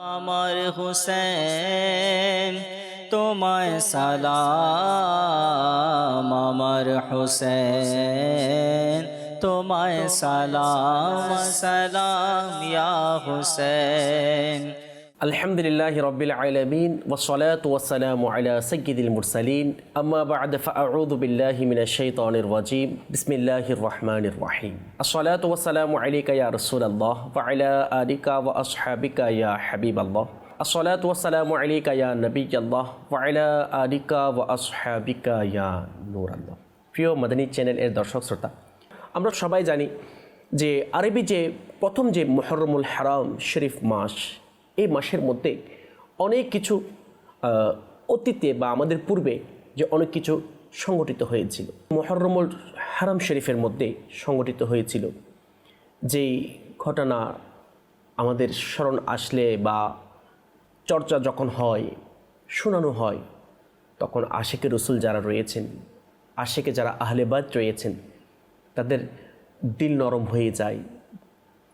আমার হুসেন তোমায় সালাম আমার হুসেন তোমায় সালাম সালাম ইয়া হুসেন। الحمد لله رب العالمين والصلاة والسلام على سيد المرسلين أما بعد فأعوذ بالله من الشيطان الرجيم بسم الله الرحمن الرحيم الصلاة والسلام عليك يا رسول الله وعلى آلك وأصحابك يا حبيب الله الصلاة والسلام عليك يا نبي الله وعلى آلك وأصحابك يا نور الله প্রিয় মাদানী চ্যানেল এর দর্শক শ্রোতা আমরা সবাই জানি যে আরবি যে প্রথম যে মুহররমুল হারাম শরীফ মাস এই মাসের মধ্যে অনেক কিছু অতীতে বা আমাদের পূর্বে যে অনেক কিছু সংগঠিত হয়েছিল। মুহররমুল হারাম শরীফের মধ্যে সংগঠিত হয়েছিল যেই ঘটনা আমাদের স্মরণ আসলে বা চর্চা যখন হয়, শোনানো হয়, তখন আশেকে রসুল যারা রয়েছেন, আশেকে যারা আহলেবাদ রয়েছেন, তাদের দিল নরম হয়ে যায়।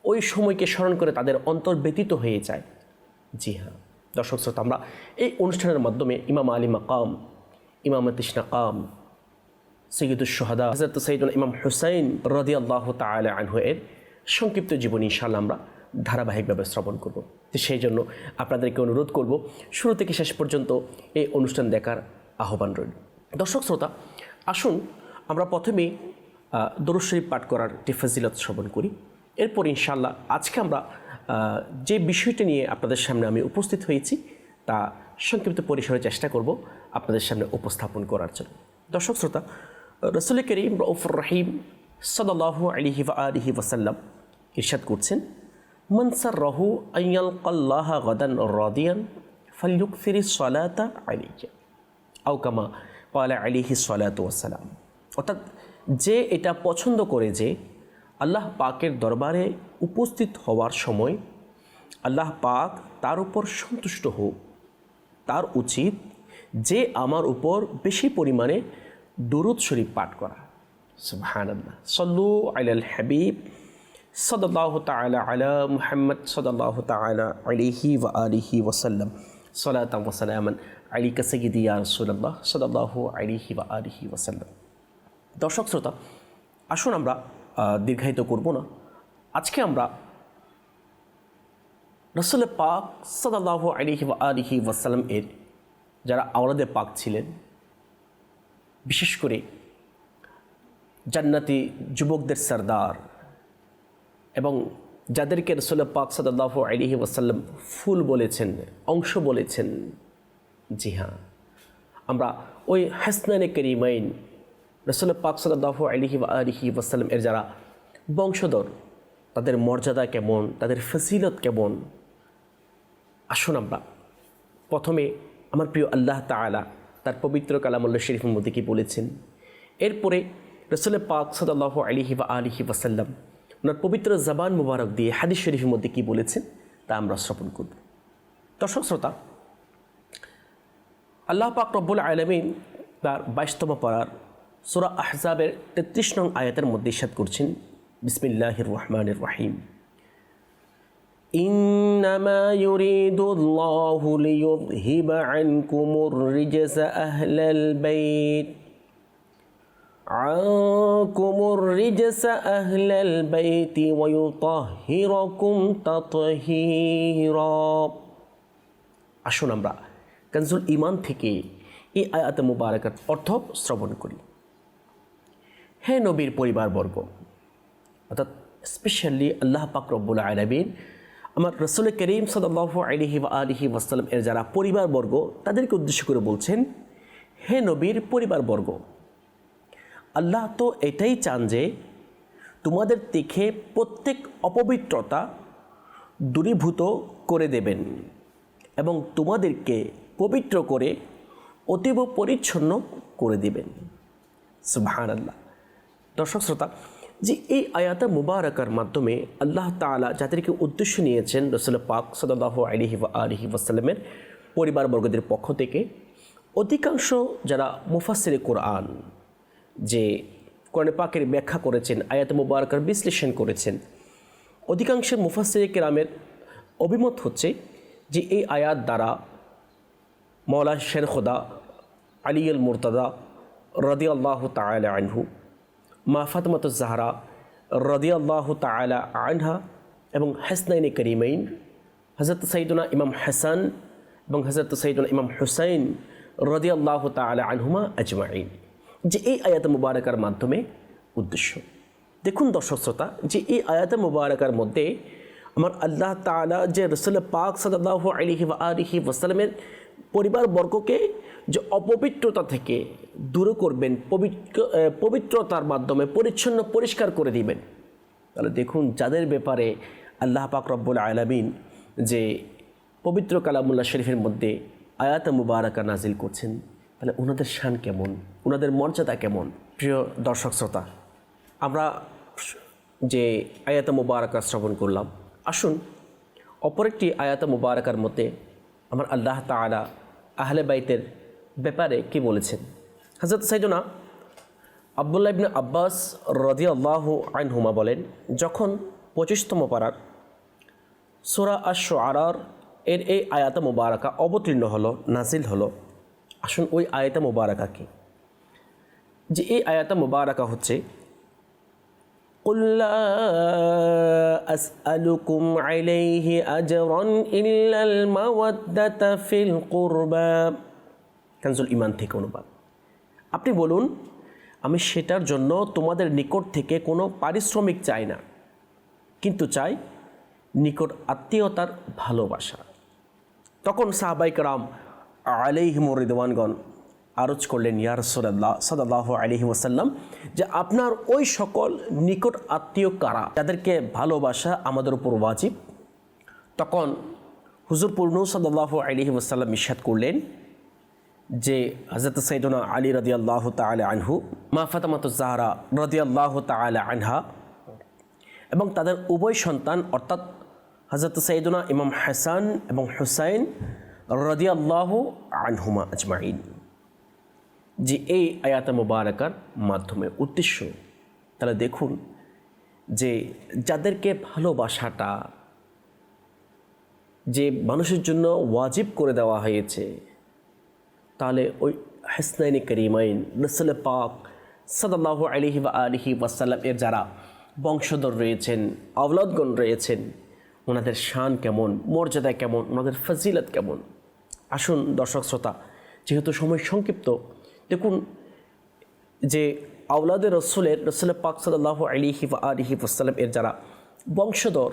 ওই সময়কে স্মরণ করে তাদের অন্তর ব্যতীত হয়ে যায়। জি হ্যাঁ। দর্শক শ্রোতা, আমরা এই অনুষ্ঠানের মাধ্যমে ইমাম আলী মাকাম, ইমাম তিসনাকাম সৈয়দুল সোহাদা হজরত সৈয়দুল ইমাম হুসাইন রদি আল্লাহ তালা আনহু এর সংক্ষিপ্ত জীবনী ইনশাল্লাহ আমরা ধারাবাহিকভাবে শ্রবণ করব। তো সেই জন্য আপনাদেরকে অনুরোধ করব, শুরু থেকে শেষ পর্যন্ত এই অনুষ্ঠান দেখার আহ্বান রইল। দর্শক শ্রোতা, আসুন আমরা প্রথমেই দরুদ পাঠ করার একটি ফজিলত শ্রবণ করি। এরপর ইনশাল্লাহ আজকে আমরা যে বিষয়টি নিয়ে আপনাদের সামনে আমি উপস্থিত হয়েছি, তা সংক্ষিপ্ত পরিসরে চেষ্টা করব আপনাদের সামনে উপস্থাপন করার জন্য। দর্শক শ্রোতা, রসুল করিম রউফুর রহিম সদাল্লাহু আলিহি আলিহি ওয়াসাল্লাম ইরশাদ করছেন মনসার রহু আইয়াল কল্লাহ গদান রদিয়ান ফাল্লুক ফিরি সলাতা আলিয়া আউকামা পালা আলিহি সালাত অর্থাৎ যে এটা পছন্দ করে যে আল্লাহ পাকের দরবারে উপস্থিত হওয়ার সময় আল্লাহ পাক তার উপর সন্তুষ্ট হোক। তার উচিত যে আমার উপর বেশি পরিমাণে দরুদ শরীফ পাঠ করা। সুবহানাল্লাহ। সল্লু আলাল হাবিব। সদাল্লাহ তালা আলা মুহাম্মদ সদাল্লাহ তালা আলিহি ওয়া আলিহি ওয়াসাল্লাম সলাতাম ওসালামান আলী কাসিদি ইয়া রসুল্লাহ সদাল্লাহ আলিহি ওয়া আলিহি ওয়াসাল্লাম দর্শক শ্রোতা, আসুন আমরা দীর্ঘায়িত করব না। আজকে আমরা রসুল পাক সদাল্লাহ আলিহি আলিহি ওয়াসাল্লাম এর যারা আওলাদে পাক ছিলেন, বিশেষ করে জান্নাতি যুবকদের সর্দার এবং যাদেরকে রসুল পাক সাদাল্লাহ আলিহি ওয়াসাল্লাম ফুল বলেছেন, অংশ বলেছেন, জি হ্যাঁ আমরা ওই হাসনানে করিমাইন রসুল পাক সাদাল্লাহ আলিহি আলিহি ওয়াসাল্লাম এর যারা বংশধর, তাদের মর্যাদা কেমন? তাদের ফসিলত কেমন? আসুন আমরা প্রথমে আমার প্রিয় আল্লাহ তাআলা তার পবিত্র কালামুল্লা শরীফের মধ্যে কি বলেছেন? এরপরে রসুল পাক সাদাল্লাহ আলিহি বা আলিহি ওয়াসাল্লাম ওনার পবিত্র জবান মুবারক দিয়ে হাদিস শরীফের মধ্যে কি বলেছেন? তা আমরা শ্রবণ করব। দর্শক শ্রোতা, আল্লাহ পাক রব্বুল আলমিন তার বাইশতম পড়ার সুরা আহজাবের তেত্রিশ নং আয়াতের মধ্যে ইসাদ করছেন বিসমিল্লাহির রহমানির রহিম إنما يريد الله ليذهب عنكم الرجس أهل البيت عنكم الرجس أهل البيت ويطهركم تطهيرا আসুন আমরা কানজুল ইমান থেকে এই আয়াত মুবারকার অর্থ শ্রবণ করি হে নবীর পরিবারবর্গ, অর্থাৎ স্পেশালি আল্লাহ পাক রব্বুল আলমিন, আমার রসুল করিম সদাল্লাহ আলিহি বা আলিহি ওয়াসাল্লাম এর যারা পরিবারবর্গ, তাদেরকে উদ্দেশ্য করে বলছেন, হে নবীর পরিবারবর্গ, আল্লাহ তো এটাই চান যে তোমাদের থেকে প্রত্যেক অপবিত্রতা দূরীভূত করে দেবেন এবং তোমাদেরকে পবিত্র করে অতীব পরিচ্ছন্ন করে দেবেন। সুবহান আল্লাহ দর্শক শ্রোতা, যে এই আয়াতা মুবারকার মাধ্যমে আল্লাহ তাআলা যাদেরকে উদ্দেশ্য নিয়েছেন রসুল পাক সদাল্লাহ আলিহি আলিহি ওয়াসাল্লামের পরিবারবর্গদের পক্ষ থেকে, অধিকাংশ যারা মুফাসির কোরআন, যে কোরআনে পাকের ব্যাখ্যা করেছেন, আয়াত মুবারকার বিশ্লেষণ করেছেন, অধিকাংশ মুফাসির কেরামের অভিমত হচ্ছে যে এই আয়াত দ্বারা মৌলা শের খোদা আলী আল মুরতদা রদি আল্লাহ তালা আনহু মা ফাতমত জাহরা রদি আল্লাহ তালা আনহা এবং হাসনাইন করিমাইন হজরত সঈদুনা ইমাম হাসান এবং হজরত সঈদুনা ইমাম হুসাইন রদি আল্লাহ তালা আনহুমা আজমাইন যে এই আয়াত মুবারকার মাধ্যমে উদ্দেশ্য। দেখুন দর্শক শ্রোতা, যে এই আয়াত মুবারকার মধ্যে আমার আল্লাহ তালা যে রসুল পাক সাল্লাহ আলিহি আলিহি ওসালামের পরিবারবর্গকে যে অপবিত্রতা থেকে দূর করবেন, পবিত্র পবিত্রতার মাধ্যমে পরিচ্ছন্ন পরিষ্কার করে দিবেন। তাহলে দেখুন যাদের ব্যাপারে আল্লাহ পাক রব্বুল আলামিন যে পবিত্র কালামুল্লাহ শরীফের মধ্যে আয়াত মুবারাকা নাজিল করছেন, তাহলে ওনাদের শান কেমন? ওনাদের মর্যাদা কেমন? প্রিয় দর্শক শ্রোতা, আমরা যে আয়াত মুবারাকা শ্রবণ করলাম, আসুন অপর একটি আয়াত মুবারাকার মধ্যে আমার আল্লাহ তাআলা আহলে বাইতের ব্যাপারে কি বলেছেন? হজরত সাইদুনা আবদুল্লাহ ইবনে আব্বাস রদি আল্লাহ আইনহুমা বলেন, যখন পঁচিশতম পাড়ার সোরা আশ আরার এর এই আয়াতা মুবারাকা অবতীর্ণ হলো, নাজিল হলো, আসুন ওই আয়াতা মুবারাকা কি? যে এই আয়াতা মুবারাকা হচ্ছে قل لا أسألكم عليه أجرا إلا المودة في القربى কানজুল ইমান থেকে অনুবাদ আপনি বলুন আমি সেটার জন্য তোমাদের নিকট থেকে কোনো পারিশ্রমিক চাই না কিন্তু চাই নিকট আত্মীয়তার ভালোবাসা তখন সাহাবাইক রাম আলাইহিম রিদওয়ানগণ আরজ করলেন, ইয়া রসুল্লাহ সাদাল্লাহ আলহি ওসাল্লাম যে আপনার ওই সকল নিকট আত্মীয় কারা, যাদেরকে ভালোবাসা আমাদের উপর ওয়াজিব? তখন হুজুর পূর্ণ সাদাল্লাহ আলহি ওসাল্লাম ইসাদ করলেন যে হজরত সৈদনা আলী রদি আল্লাহ তালা আনহু, মা ফাতামাত জাহরা রদি আল্লাহ তালা আনহা এবং তাদের উভয় সন্তান, অর্থাৎ হজরত সৈদনা ইমাম হাসান এবং হুসাইন রদি আল্লাহ আনহুমা আজমাইন। যে এই আয়াত মোবারকার মাধ্যমে উদ্দেশ্য। তাহলে দেখুন যে যাদেরকে ভালোবাসাটা যে মানুষের জন্য ওয়াজিব করে দেওয়া হয়েছে, তাহলে ওই হাসনাইনি করিমাইন রসুল পাক সাদাল্লাহ আলিহি বা আলিহি ওয়াসাল্লাম এর যারা বংশধর রয়েছেন, আওলাদগণ রয়েছেন, ওনাদের শান কেমন, মর্যাদা কেমন, ওনাদের ফজিলত কেমন? আসুন দর্শক শ্রোতা, যেহেতু সময় সংক্ষিপ্ত দেখুন, যে আওলাদের রসুলের, রসুল পাক সাল্লাহ আলিহি বা আলিহি ওয়াসাল্লাম এর যারা বংশধর,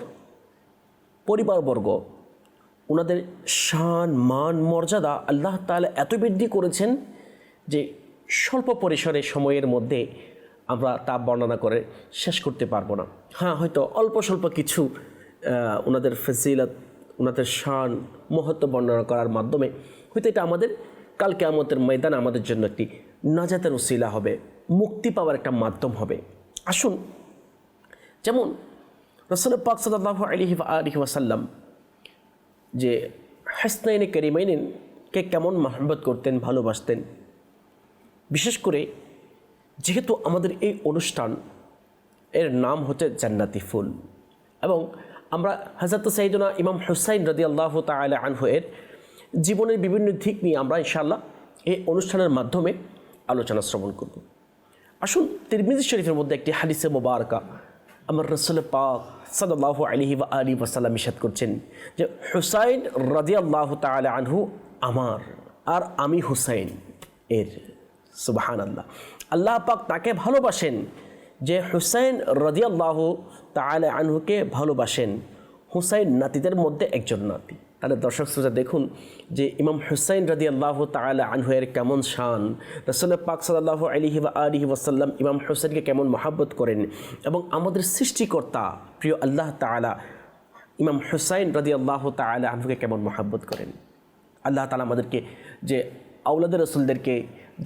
পরিবারবর্গ ওনাদের শান, মান, মর্যাদা আল্লাহ তাআলা এত বৃদ্ধি করেছেন যে স্বল্প পরিসরে সময়ের মধ্যে আমরা তা বর্ণনা করে শেষ করতে পারব না। হ্যাঁ হয়তো অল্প স্বল্প কিছু ওনাদের ফজিলত ওনাদের শান, মহত্ব বর্ণনা করার মাধ্যমে হয়তো এটা আমাদের কালকে আমাদের ময়দান আমাদের জন্য একটি নাজাতের উসিলা হবে, মুক্তি পাওয়ার একটা মাধ্যম হবে। আসুন, যেমন রসুল পাক সাল্লাহ আলহি ওয়াসাল্লাম যে হাসনাইনে করিমাইনকে কেমন মহব্বত করতেন, ভালোবাসতেন। বিশেষ করে যেহেতু আমাদের এই অনুষ্ঠান এর নাম হচ্ছে জান্নাতি ফুল। এবং আমরা হাজরত সাইদুনা ইমাম হুসাইন রদি আল্লাহ তালা আনহু এর জীবনের বিভিন্ন দিক নিয়ে আমরা ইনশাআল্লাহ এই অনুষ্ঠানের মাধ্যমে আলোচনা শ্রবণ করব। আসুন তিরমিজি শরীফের মধ্যে একটি হাদিসে মোবারকা আমার রসুল পাক সাল্লাহ আলহি বা আলী ওয়াসাল্লাম ইসাদ করছেন যে, হুসাইন রাজি আল্লাহ তালা আনহু আমার আর আমি হুসাইন এর। সুবাহান আল্লাহ আল্লাহ পাক তাকে ভালোবাসেন যে, হুসাইন রাজি আল্লাহ তালা আনহুকে ভালোবাসেন। হুসাইন নাতিদের মধ্যে একজন নাতি। তাহলে দর্শক শ্রোতা, দেখুন যে ইমাম হুসাইন রাদি আল্লাহ তালা আনহুয়ের কেমন শান। রসুল পাক সাল্লাহ আলিহি বা আলিহি ওসাল্লাম ইমাম হুসাইনকে কেমন মহাব্বত করেন এবং আমাদের সৃষ্টিকর্তা, প্রিয় আল্লাহ তালা ইমাম হুসাইন রাদি আল্লাহ তালা আনহুকে কেমন মহাব্বত করেন। আল্লাহ তালা আমাদেরকে যে আউলাদের রসুলদেরকে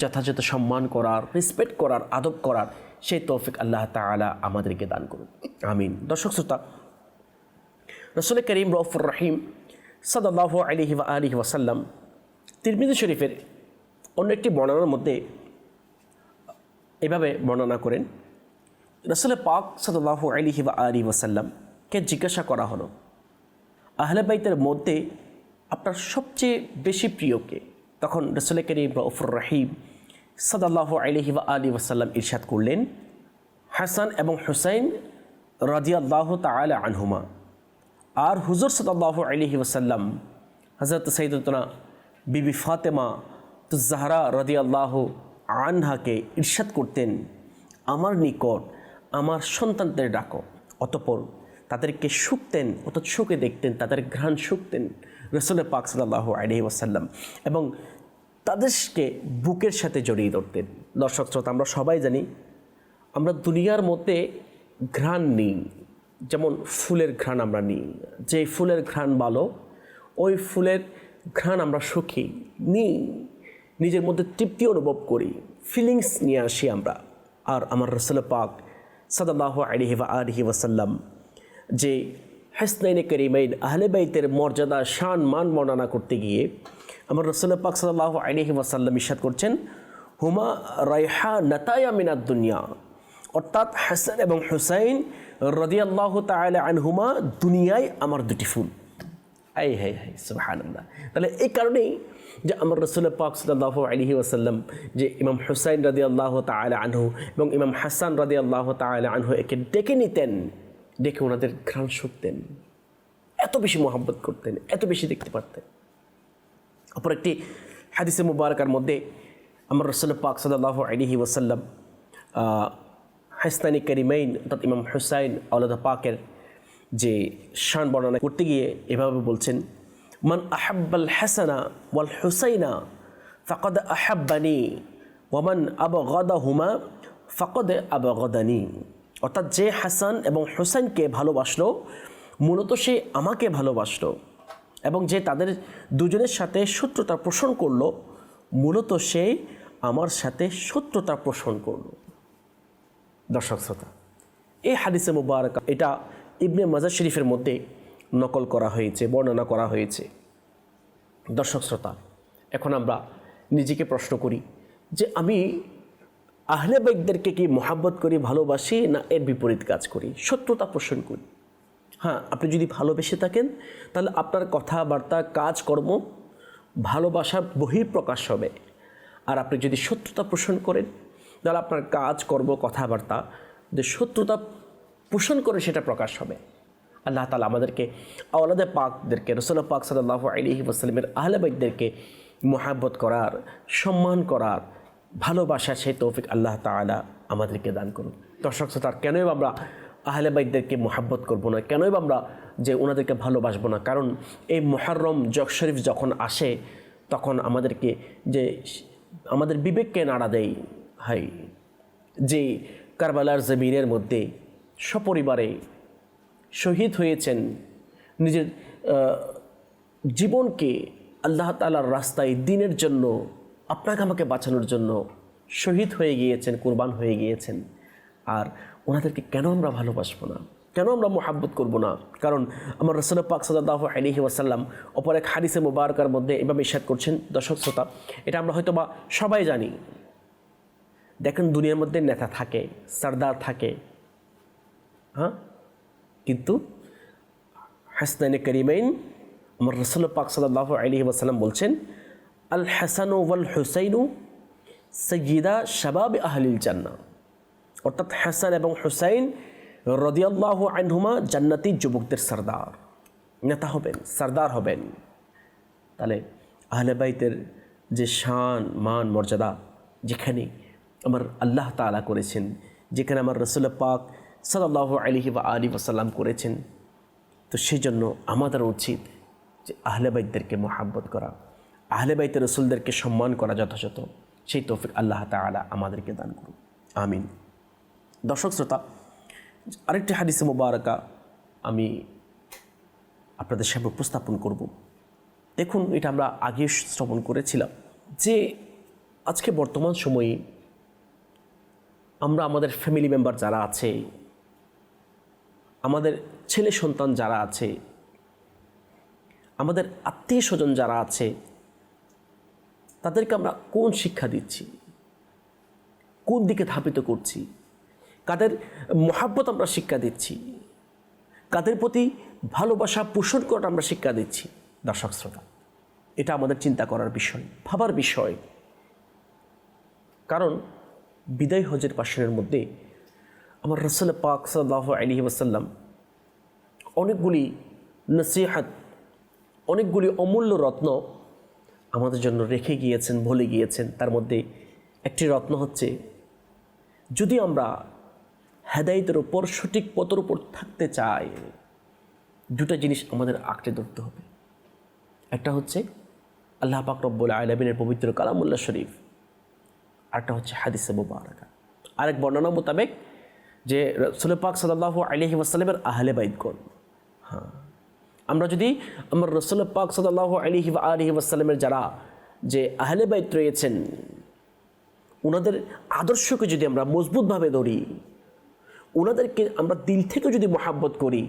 যথাযথ সম্মান করার রেসপেক্ট করার, আদব করার সেই তৌফিক আল্লাহ তালা আমাদেরকে দান করুন। আমিন। দর্শক শ্রোতা, রসুল করিম রফুর রহিম সাদাল্লাহ আলিহি ওয়া আলিহি ওয়াসাল্লাম তিরমিজি শরীফের অন্য একটি বর্ণনার মধ্যে এভাবে বর্ণনা করেন, রসুল পাক সাদাল্লাহ আলিহি ওয়া আলি ওয়াসাল্লামকে জিজ্ঞাসা করা হলো, আহলে বাইতের মধ্যে আপনার সবচেয়ে বেশি প্রিয়কে তখন রসুল করিম রফুর রাহিম সাদাল্লাহ আলহি বা আলী ওসাল্লাম ইরশাদ করলেন, হাসান এবং হুসাইন রাজিয়াল্লাহ তালা আনহুমা। আর হুজুর সাল্লাহ আলহি ওসাল্লাম হজরত সৈদনা বিবি ফাতেমা তুজাহরা রদিয়াল্লাহ আনহাকে ঈর্ষাদ করতেন, আমার নিকট আমার সন্তানদের ডাকো, অতপর তাদেরকে শুকতেন অত শুকে দেখতেন, তাদের ঘ্রাণ শুকতেন রসুল পাক সাল্লাহ আলহি ওসাল্লাম এবং তাদেরকে বুকের সাথে জড়িয়ে ধরতেন। দর্শক শ্রোতা, আমরা সবাই জানি, আমরা দুনিয়ার মধ্যে ঘ্রাণ নিই যেমন ফুলের ঘ্রাণ আমরা নিই যে ফুলের ঘ্রাণ ভালো, ওই ফুলের ঘ্রাণ আমরা সুখী নিই, নিজের মধ্যে তৃপ্তি অনুভব করি ফিলিংস নিয়ে আসি আমরা। আর আমার রসুল পাক সাদাল্লাহ আলিহি বা আলহি ওয়াসাল্লাম যে হেসনাইনে করিমাইন আহলে বাইতের মর্যাদা, শান, মান বর্ণনা করতে গিয়ে আমার রসুল পাক সাল্লাহ আলিহি ওয়াসাল্লাম ইসাদ করছেন, হুমা রাইহা নাতায়া মিনাদ দুনিয়া। অর্থাৎ হাসান এবং হুসাইন রদিয়াল্লাহ তালা আনহুমা দুনিয়ায় আমার দুটি ফুল আই হাই হাই, সুবহানাল্লাহ। তাহলে এই কারণেই যে আমার রসুল পাক সাল্লাহ আলহি ওয়াসাল্লাম, যে ইমাম হুসাইন রাদি আল্লাহ তালা আনহু এবং ইমাম হাসান রাদি আল্লাহ তালা আনহু একে ডেকে নিতেন, ডেকে ওনাদের ঘ্রাণ শুকতেন এত বেশি মোহাব্বত করতেন, এত বেশি দেখতে পারতেন। অপর একটি হাদিসে মুবারকার মধ্যে আমার রসুল পাক সাল্লাহ আলহি ওয়াসাল্লাম হাসনানি করিমাইন অর্থাৎ ইমাম হুসাইন আলাদা পাকের যে শান বর্ণনা করতে গিয়ে এভাবে বলছেন, মান আহাব্বাল হাসানা ওয়াল হুসাইনা ফকদ আহাব্বানি ওয়ামান আব গদা হুমা ফকদ আব গদানি অর্থাৎ যে হাসান এবং হুসাইনকে ভালোবাসলো, মূলত সে আমাকে ভালোবাসলো এবং যে তাদের দুজনের সাথে শত্রুতা পোষণ করল, মূলত সে আমার সাথে শত্রুতা পোষণ করল। দর্শক শ্রোতা, এই হাদিসে মুবারক এটা ইবনে মাজার শরীফের মধ্যে নকল করা হয়েছে, বর্ণনা করা হয়েছে। দর্শক শ্রোতা, এখন আমরা নিজেকে প্রশ্ন করি যে আমি আহলে বাইকদেরকে কি মোহাব্বত করি, ভালোবাসি না এর বিপরীত কাজ করি? সত্যতা পোষণ করি। হ্যাঁ আপনি যদি ভালোবেসে থাকেন, তাহলে আপনার কথাবার্তা, কাজকর্ম ভালোবাসার বহিঃপ্রকাশ হবে। আর আপনি যদি সত্যতা পোষণ করেন তাহলে আপনার কাজ, কর্ম, কথাবার্তা, যে শত্রুতা পোষণ করে সেটা প্রকাশ হবে। আল্লাহ তালা আমাদেরকে, আওলাদে পাকদেরকে রসুল পাক সাল্লাহ আলহি ওসালামের আহলেবাইকদেরকে মোহাব্বত করার, সম্মান করার, ভালোবাসা সেই তৌফিক আল্লাহ তালা আমাদেরকে দান করুন। দর্শক শ্রোতার কেনই আমরা আহলে বাইকদেরকে মোহাব্বত করব না? কেনই আমরা যে ওনাদেরকে ভালোবাসবো না? কারণ এই মহারম জগ শরীফ যখন আসে, তখন আমাদেরকে যে আমাদের বিবেককে নাড়া দেয় হাই যে কারবালার জমিনের মধ্যে সপরিবারে শহীদ হয়েছেন, নিজের জীবনকে আল্লাহ তালার রাস্তায় দিনের জন্য, আপনাকে আমাকে বাঁচানোর জন্য শহীদ হয়ে গিয়েছেন, কোরবান হয়ে গিয়েছেন। আর ওনাদেরকে কেন আমরা ভালোবাসবো না? কেন আমরা মোহাব্বত করব না? কারণ আমার রসুল পাক সাল্লাহ আলহি ওয়াসাল্লাম অপর এক হারিসে মুবারকার মধ্যে এভাবে ইস্যাদ করছেন, দর্শক শ্রোতা, এটা আমরা হয়তো বা সবাই জানি। দেখেন দুনিয়ার মধ্যে নেতা থাকে, সর্দার থাকে। হ্যাঁ? কিন্তু হাসনাইনে করিমাইন আমার রসুল পাক সাল্লাহ আলহি ওয়াসাল্লাম বলছেন, আল হাসান ওয়াল হুসাইনু সৈয়দা শাবাব আহলিল জান্না অর্থাৎ হাসান এবং হুসাইন রদিয়াল্লাহ আনহুমা জান্নাতি যুবকদের সর্দার। নেতা হবেন, সর্দার হবেন। তাহলে আহলে বাইতের যে শান, মান, মর্যাদা যেখানে আমার আল্লাহ তালা করেছেন, যেখানে আমার রসুল পাক সাল্লাহ আলহি বা আলী ওসাল্লাম করেছেন। তো সেই জন্য আমাদের উচিত যে আহলে বাইতদেরকে মোহাব্বত করা, আহলে বাইতের রসুলদেরকে সম্মান করা যথাযথ। সেই তৌফিক আল্লাহ তালা আমাদেরকে দান করুন আমিন। দর্শক শ্রোতা, আরেকটি হাদিসে মুবারকা আমি আপনাদের সামনে উপস্থাপন করব। দেখুন, এটা আমরা আগে শ্রবণ করেছিলাম যে আজকে বর্তমান সময়ে আমরা আমাদের ফ্যামিলি মেম্বার যারা আছে, আমাদের ছেলে সন্তান যারা আছে, আমাদের আত্মীয় স্বজন যারা আছে, তাদেরকে আমরা কোন শিক্ষা দিচ্ছি? কোন দিকে ধাপিত করছি? কাদের মহাব্বত আমরা শিক্ষা দিচ্ছি? কাদের প্রতি ভালোবাসা পোষণ করাটা আমরা শিক্ষা দিচ্ছি? দর্শক শ্রোতা, এটা আমাদের চিন্তা করার বিষয়, ভাবার বিষয়। কারণ বিদায় হজের পাশনের মধ্যে আমার রসুল পাক সাল্লাহ আলী ওসাল্লাম অনেকগুলি নসিহাত, অনেকগুলি অমূল্য রত্ন আমাদের জন্য রেখে গিয়েছেন ভুলে গিয়েছেন। তার মধ্যে একটি রত্ন হচ্ছে, যদি আমরা হেদায়তের ওপর সঠিক পথের উপর থাকতে চাই, দুটো জিনিস আমাদের আঁকড়ে ধরতে হবে। একটা হচ্ছে আল্লাহ পাক রব্বুল আলমিনের পবিত্র কালামুল্লাহ শরীফ। আরেকটা হচ্ছে হাদিসে মুবারকা। আরেক বর্ণনা মোতাবেক যে রসুল পাক সাল্লাহ আলহি ওয়াসাল্লামের আহলে বাইদগণ হ্যাঁ। আমরা যদি আমার রসুল পাক সাল্লাহ আলহি আলহি ওয়াসাল্লামের যারা যে আহলে বাইত রয়েছেন ওনাদের আদর্শকে যদি আমরা মজবুতভাবে ধরি ওনাদেরকে আমরা দিল থেকে যদি মোহাব্বত করি,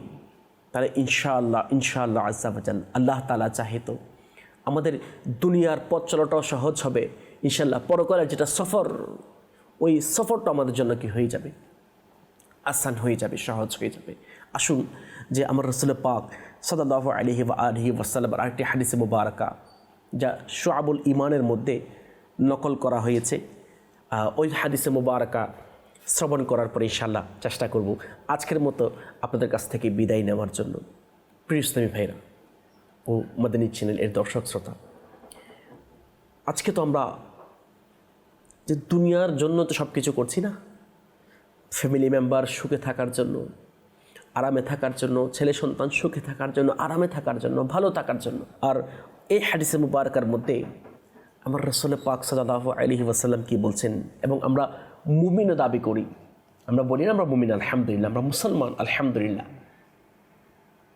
তাহলে ইনশাআল্লাহ ইনশাআল্লাহ আজাল আল্লাহ তালা চাহে তো আমাদের দুনিয়ার পথ চলাটাও সহজ হবে। ইনশাল্লাহ পরকালের যেটা সফর, ওই সফরটা আমাদের জন্য কি হয়ে যাবে? আসান হয়ে যাবে, সহজ হয়ে যাবে। আসুন যে আমার রসুল পাক সদাল্লাহ আলহি বা আলহি ওয়াসাল্লাম আরেকটি হাদিসে মুবারকা, যা সোয়াবুল ইমানের মধ্যে নকল করা হয়েছে ওই হাদিসে মুবারকা শ্রবণ করার পরে ইনশাল্লাহ চেষ্টা করব আজকের মতো আপনাদের কাছ থেকে বিদায় নেওয়ার জন্য। প্রিয় ইসলামী ভাইরা ও মাদানী চ্যানেল এর দর্শক শ্রোতা, আজকে তো আমরা যে দুনিয়ার জন্য তো সব কিছু করছি না। ফ্যামিলি মেম্বার সুখে থাকার জন্য, আরামে থাকার জন্য, ছেলে সন্তান সুখে থাকার জন্য, আরামে থাকার জন্য, ভালো থাকার জন্য। আর এই হাদিসে মুবারকার মধ্যে আমার রসলে পাক সাল্লাহ আলহি ওয়াসাল্লাম কি বলছেন, এবং আমরা মুমিনও দাবি করি। আমরা বলি না আমরা মুমিন, আলহামদুলিল্লাহ, আমরা মুসলমান, আলহামদুলিল্লাহ।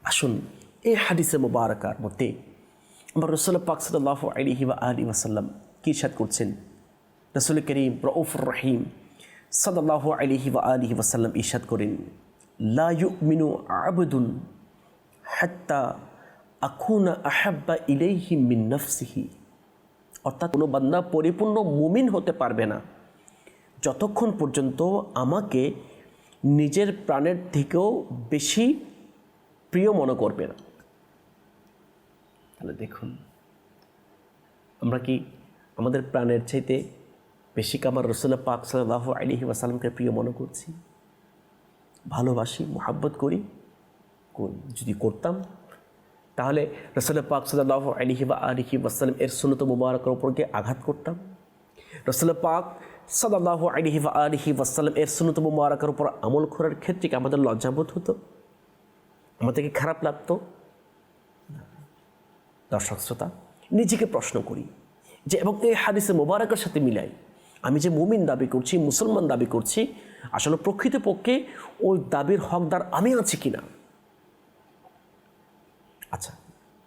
আসুন, এই হাদিসে মুবারকার মধ্যে আমার রসুল পাক সাল্লাহ আলহি বা আলী ওয়াসাল্লাম কী সাদ করছেন? রসুল করিম রউফুর রহিম সাল্লাহ আলহি বা আলহি ওয়াসাল্লাম ইশাদ করেন, লা ইউমিনু আবদুন হাত্তা আকুনা আহাব্বা ইলাইহি মিন নফসিহি। অর্থাৎ কোনো বান্দা পরিপূর্ণ মুমিন হতে পারবে না। যতক্ষণ পর্যন্ত আমাকে নিজের প্রাণের থেকেও বেশি প্রিয় মনে করবে না। তাহলে দেখুন, আমরা কি আমাদের প্রাণের চাইতে বেশি কামার রসুল্লাহ পাক সাল্লাহ আলিহি ওয়াসালামকে প্রিয় মনে করছি। ভালোবাসি, মোহাব্বত করি যদি করতাম, তাহলে রসুল্লাহ পাক সাল্লাহ আলিহি বা আলিহি ওয়াসালাম এর সুনত মুবারকের উপরকে আঘাত করতাম। রসুল্লাহ পাক সাল্লাহ আলিহি বা আলিহি ওয়াসালাম এর সুনত মুবারকের উপর আমল করার ক্ষেত্রে আমাদের লজ্জাবোধ হতো? আমাদেরকে খারাপ লাগতো? দর্শক শ্রোতা, নিজেকে প্রশ্ন করি যে, এবং এই হাদিসে মোবারকের সাথে মিলাই আমি যে মুমিন দাবি করছি, মুসলমান দাবি করছি, আসলে প্রকৃতপক্ষে ওই দাবির হকদার আমি আছি কিনা? আচ্ছা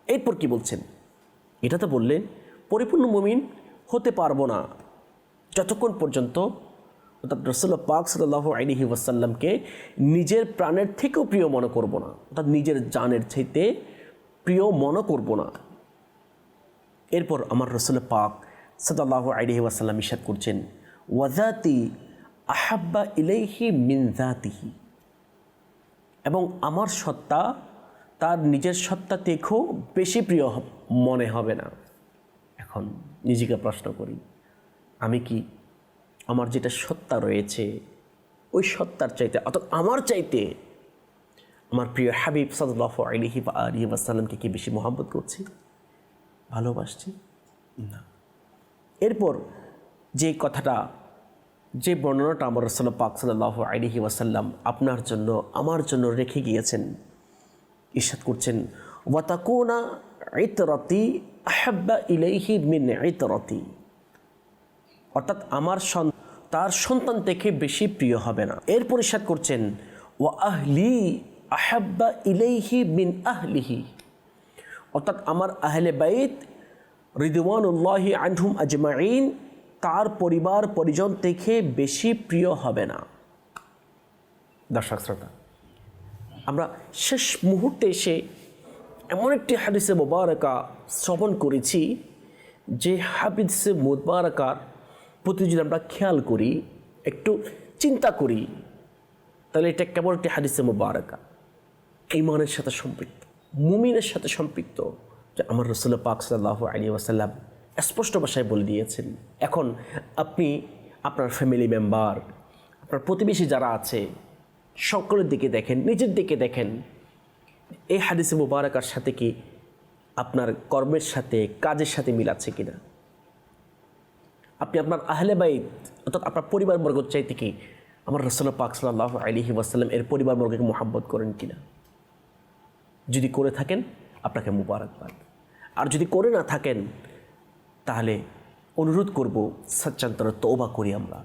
এরপর কি বলছেন? এটা তো বললেন, পরিপূর্ণ মুমিন হতে পারব না। যতক্ষণ পর্যন্ত অর্থাৎ রসুল্লাহ পাক সাল্লাহ আলিহি ওয়াসাল্লামকে নিজের প্রাণের থেকেও প্রিয় মনে করব না, অর্থাৎ নিজের জানের চাইতে প্রিয় মনে করব না। এরপর আমার রসুল পাক সাল্লাহ আলিহি ওয়াসাল্লাম ইসাদ করছেন ওয়াজাতি আহাব্বা ইলাইহি মিন জাতিহি এবং আমার সত্তা তার নিজের সত্তা থেকেও বেশি প্রিয় মনে হবে না। এখন নিজেকে প্রশ্ন করি, আমি কি আমার যেটা সত্তা রয়েছে, ওই সত্তার চাইতে অর্থাৎ আমার চাইতে আমার প্রিয় হাবিব সাল্লাহ আলিহি বা আলিহি আসাল্লামকে কি বেশি মোহাম্মত করছি, ভালোবাসছি? না। এরপর যে কথাটা, যে বর্ণনাটা আমার রসল পাক সাল্লাহ আলিহি ওয়াসাল্লাম আপনার জন্য, আমার জন্য রেখে গিয়েছেন, ইরশাদ করছেন, ওয়াতাকুনা ইতরতি আহাব্বা ইলাইহি মিন ইতরতি। অর্থাৎ আমার সন, তার সন্তান থেকে বেশি প্রিয় হবে না। এর পরিষদ করছেন ও আহলি আহাব্বা ইলাইহি মিন আহলিহি। অর্থাৎ আমার আহলে বাইত রিদওয়ানুল্লাহি আনহুম আজমাইন তার পরিবার পরিজন থেকে বেশি প্রিয় হবে না। দর্শক শ্রোতা, আমরা শেষ মুহূর্তে এসে এমন একটি হাদিসে মোবারকা শ্রবণ করেছি, যে হাদিসে মোবারকার প্রতি যদি আমরা খেয়াল করি, একটু চিন্তা করি, তাহলে এটা কেমন একটি হাদিসে মোবারকা। ইমানের সাথে সম্পৃক্ত, মুমিনের সাথে সম্পৃক্ত যে আমার রসুল পাক সাল্লাহ আলী ওয়াসাল্লাম স্পষ্ট ভাষায় বলে দিয়েছেন, এখন আপনি আপনার ফ্যামিলি মেম্বার আপনার প্রতিবেশী যারা আছে, সকলের দিকে দেখেন, নিজের দিকে দেখেন। এই হাদিসে মুবারকার সাথে কি আপনার কর্মের সাথে, কাজের সাথে মিল আছে কিনা? আপনি আপনার আহলে বাইত অর্থাৎ আপনার পরিবারবর্গ চাইতে কি আমার রসুল পাক সাল্লাহ আলিহি ওয়াসাল্লাম এর পরিবারবর্গকে মোহাব্বত করেন কিনা? যদি করে থাকেন, আপনাকে মুবারকবাদ। আর যদি করে না থাকেন, তাহলে অনুরোধ করব, সচ্চান্তর তৌবা করি আমরা।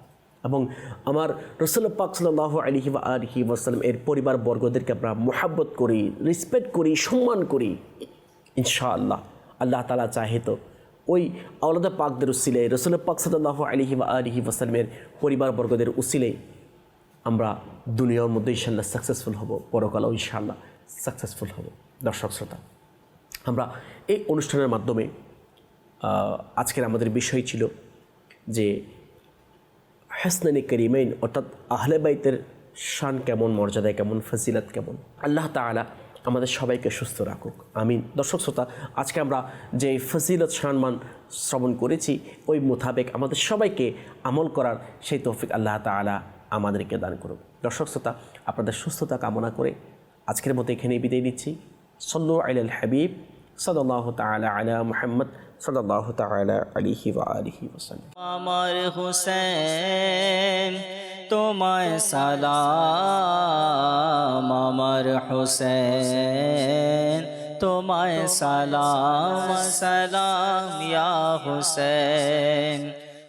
এবং আমার রসুল পাক সাল্লাহ আলিহি বা আলহি ওয়াসাল্লাম এর পরিবার বর্গদেরকে আমরা মোহাব্বত করি, রেসপেক্ট করি, সম্মান করি, ইনশাআল্লাহ। আল্লাহ তালা চাহে তো ওই আলাদা পাকদের উসিলে, রসুল পাক সাল্লাহ আলিহি বা আলহি ওয়াসাল্লামের পরিবার বর্গদের উসিলে আমরা দুনিয়ার মধ্যে ইনশাল্লাহ সাকসেসফুল হব, পরকালও ইনশাল্লাহ সাকসেসফুল হব। দর্শক, শ্রোতা আমরা এই অনুষ্ঠানের মাধ্যমে আজকের আমাদের বিষয় ছিল যে হাসনানি করিমাইন অর্থাৎ আহলে বাইতের শান কেমন, মর্যাদা কেমন, ফজিলত কেমন? আল্লাহ তাআলা আমাদের সবাইকে সুস্থ রাখুক। আমিন। দর্শক শ্রোতা, আজকে আমরা যে ফজিলত সম্মান শ্রবণ করেছি, ওই মোতাবেক আমাদের সবাইকে আমল করার সেই তৌফিক আল্লাহ তাআলা আমাদেরকে দান করুক। দর্শক শ্রোতা, আপনাদের সুস্থতা কামনা করে আজকের মতো এখানেই বিদায় নিচ্ছি। সল্লু আল হাবিব। সদাল্লাহ তাআলা আলা মুহাম্মদ সদাল্লাহ তাআলা আলিহি ওয়া আলিহি ওয়াসাল্লাম আমার হুসেন তোমায় সালাম আমার হুসেন তোমায় সালাম সালাম ইয়া হুসেন